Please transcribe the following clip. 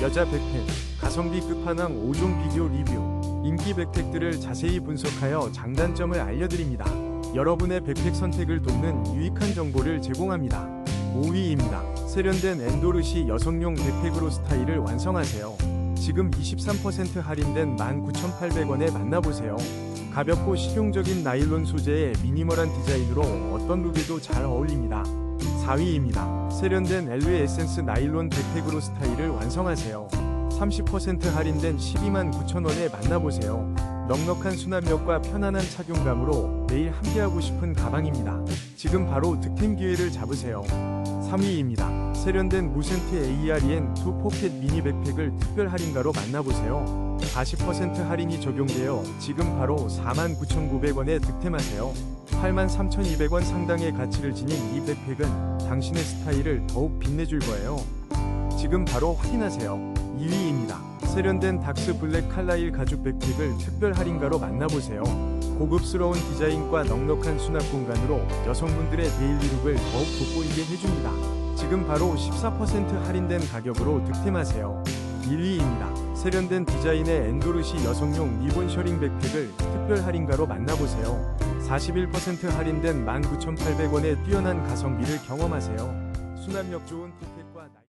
여자 백팩, 가성비 끝판왕 5종 비교 리뷰, 인기 백팩들을 자세히 분석하여 장단점을 알려드립니다. 여러분의 백팩 선택을 돕는 유익한 정보를 제공합니다. 5위입니다. 세련된 엔도르시 여성용 백팩으로 스타일을 완성하세요. 지금 23% 할인된 19,800원에 만나보세요. 가볍고 실용적인 나일론 소재의 미니멀한 디자인으로 어떤 룩에도 잘 어울립니다. 4위입니다. 세련된 LV 에센스 나일론 백팩으로 스타일을 완성하세요. 30% 할인된 12만 9천원에 만나보세요. 넉넉한 수납력과 편안한 착용감으로 매일 함께하고 싶은 가방입니다. 지금 바로 득템 기회를 잡으세요. 3위입니다. 세련된 무센트 AREN2 포켓 미니 백팩을 특별 할인가로 만나보세요. 40% 할인이 적용되어 지금 바로 49,900원에 득템하세요. 83,200원 상당의 가치를 지닌 이 백팩은 당신의 스타일을 더욱 빛내줄 거예요. 지금 바로 확인하세요. 2위입니다. 세련된 닥스 블랙 칼라일 가죽 백팩을 특별 할인가로 만나보세요. 고급스러운 디자인과 넉넉한 수납 공간으로 여성분들의 데일리룩을 더욱 돋보이게 해줍니다. 지금 바로 14% 할인된 가격으로 득템하세요. 1위입니다. 세련된 디자인의 엔도르시 여성용 리본 셔링 백팩을 특별 할인가로 만나보세요. 41% 할인된 19,800원의 뛰어난 가성비를 경험하세요. 수납력 좋은 포켓과.